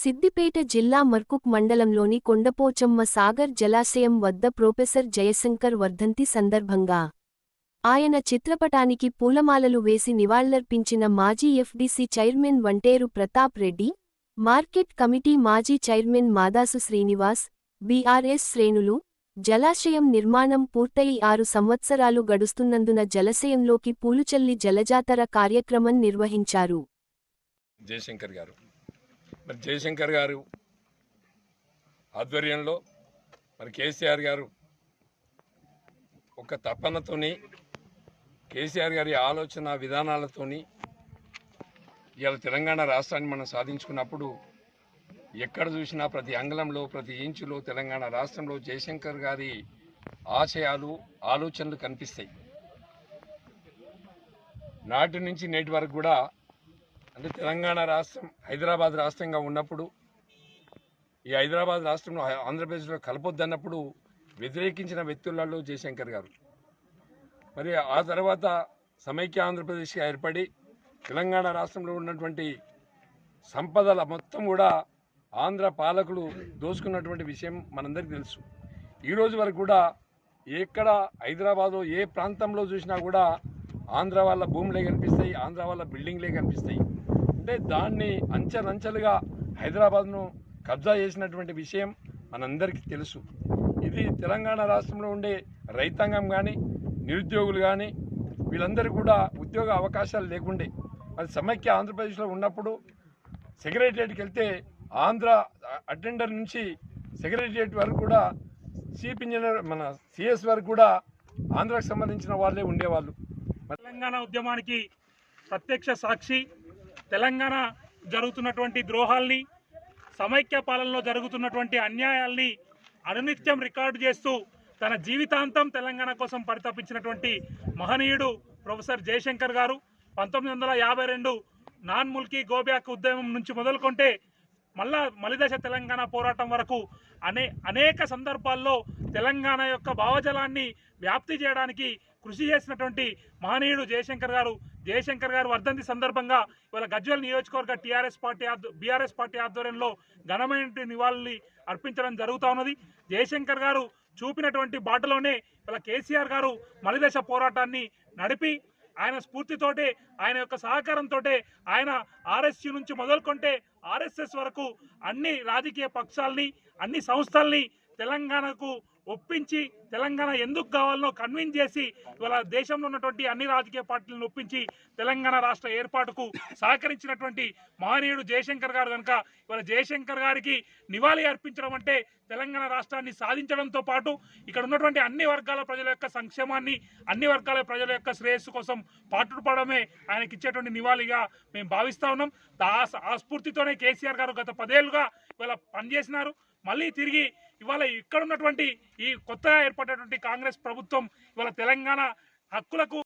సిద్దిపేట జిల్లా మర్కుక్ మండలంలోని కొండపోచమ్మ సాగర్ జలాశయం వద్ద ప్రొఫెసర్ జయశంకర్ వర్ధంతి సందర్భంగా ఆయన చిత్రపటానికి పూలమాలలు వేసి నివాళులర్పించిన మాజీ FDC chairman Vanteru Pratap Reddy market committee మాజీ చైర్మన్ మాదాసు శ్రీనివాస్ బీఆర్ఎస్ శ్రేణులు జలాశయం నిర్మాణం పూర్తయి ఆరు సంవత్సరాలు గడుస్తున్నందున జలశయంలోకి పూలుచల్లి జలజాతర కార్యక్రమం నిర్వహించారు. జయశంకర్ గారు. మరి జయశంకర్ గారు ఆధ్వర్యంలో మరి కేసీఆర్ గారు ఒక తపనతోని కేసీఆర్ గారి ఆలోచన విధానాలతోని ఇవాళ తెలంగాణ రాష్ట్రాన్ని మనం సాధించుకున్నప్పుడు ఎక్కడ చూసినా ప్రతి అంగళంలో ప్రతి ఇంచులో తెలంగాణ రాష్ట్రంలో జయశంకర్ గారి ఆశయాలు ఆలోచనలు కనిపిస్తాయి. నాటి నుంచి నేటి వరకు కూడా అంటే తెలంగాణ రాష్ట్రం హైదరాబాద్ రాష్ట్రంగా ఉన్నప్పుడు ఈ హైదరాబాద్ రాష్ట్రంలో ఆంధ్రప్రదేశ్లో కలపొద్దన్నప్పుడు వ్యతిరేకించిన వ్యక్తులలో జయశంకర్ గారు. మరి ఆ తర్వాత సమైక్య ఆంధ్రప్రదేశ్గా ఏర్పడి తెలంగాణ రాష్ట్రంలో ఉన్నటువంటి సంపదల మొత్తం కూడా ఆంధ్ర పాలకులు దోసుకున్నటువంటి విషయం మనందరికీ తెలుసు. ఈరోజు వరకు కూడా ఎక్కడ హైదరాబాద్లో ఏ ప్రాంతంలో చూసినా కూడా ఆంధ్ర వాళ్ళ భూములే కనిపిస్తాయి ఆంధ్ర వాళ్ళ బిల్డింగ్లే కనిపిస్తాయి. అంటే దాన్ని అంచెలంచెలుగా హైదరాబాద్ను కబ్జా చేసినటువంటి విషయం మనందరికీ తెలుసు. ఇది తెలంగాణ రాష్ట్రంలో ఉండే రైతాంగం కానీ నిరుద్యోగులు కానీ వీళ్ళందరూ కూడా ఉద్యోగ అవకాశాలు లేకుండే. మరి సమైక్య ఆంధ్రప్రదేశ్లో ఉన్నప్పుడు సెక్రటరియట్కి వెళ్తే ఆంధ్ర అటెండర్ నుంచి సెక్రటరియట్ వరకు కూడా చీఫ్ ఇంజనీర్ మన సిఎస్ వరకు కూడా ఆంధ్రాకు సంబంధించిన వాళ్ళే ఉండేవాళ్ళు. తెలంగాణ ఉద్యమానికి ప్రత్యక్ష సాక్షి తెలంగాణ జరుగుతున్నటువంటి ద్రోహాల్ని సమైక్య పాలనలో జరుగుతున్నటువంటి అన్యాయాల్ని అనునిత్యం రికార్డు చేస్తూ తన జీవితాంతం తెలంగాణ కోసం పరితపించినటువంటి మహనీయుడు ప్రొఫెసర్ జయశంకర్ గారు పంతొమ్మిది వందల యాభై రెండు నాన్ ముల్కీ గోబ్యాక్ ఉద్యమం నుంచి మొదలుకొంటే మళ్ళా మలిదశ తెలంగాణ పోరాటం వరకు అనే అనేక సందర్భాల్లో తెలంగాణ యొక్క భావజలాన్ని వ్యాప్తి చేయడానికి కృషి చేసినటువంటి మహనీయుడు జయశంకర్ గారు జయశంకర్ గారు వర్ధంతి సందర్భంగా ఇవాళ గజ్వల్ నియోజకవర్గ టీఆర్ఎస్ పార్టీ బీఆర్ఎస్ పార్టీ ఆధ్వర్యంలో ఘనమైన నివాళుల్ని అర్పించడం జరుగుతూ ఉన్నది. జయశంకర్ గారు చూపినటువంటి బాటలోనే ఇవాళ కేసీఆర్ గారు మలిదశ పోరాటాన్ని నడిపి ఆయన స్ఫూర్తితోటే ఆయన యొక్క సహకారంతో ఆయన ఆర్ఎస్యు నుంచి మొదలుకొంటే ఆర్ఎస్ఎస్ వరకు అన్ని రాజకీయ పక్షాల్ని అన్ని సంస్థల్ని తెలంగాణకు ఒప్పించి తెలంగాణ ఎందుకు కావాలనో కన్విన్స్ చేసి ఇవాళ దేశంలో ఉన్నటువంటి అన్ని రాజకీయ పార్టీలను ఒప్పించి తెలంగాణ రాష్ట్ర ఏర్పాటుకు సహకరించినటువంటి మహనీయుడు జయశంకర్ గారు కనుక ఇవాళ జయశంకర్ గారికి నివాళి అర్పించడం అంటే తెలంగాణ రాష్ట్రాన్ని సాధించడంతో పాటు ఇక్కడ ఉన్నటువంటి అన్ని వర్గాల ప్రజల యొక్క సంక్షేమాన్ని అన్ని వర్గాల ప్రజల యొక్క శ్రేయస్సు కోసం పాటుపడమే ఆయనకి ఇచ్చేటువంటి నివాళిగా మేము భావిస్తా ఉన్నాం. ఆ స్ఫూర్తితోనే కేసీఆర్ గారు గత పదేళ్ళుగా ఇవాళ పనిచేసినారు. మళ్ళీ తిరిగి ఇవాళ ఇక్కడ ఉన్నటువంటి ఈ కొత్తగా ఏర్పడినటువంటి కాంగ్రెస్ ప్రభుత్వం ఇవాళ తెలంగాణ హక్కులకు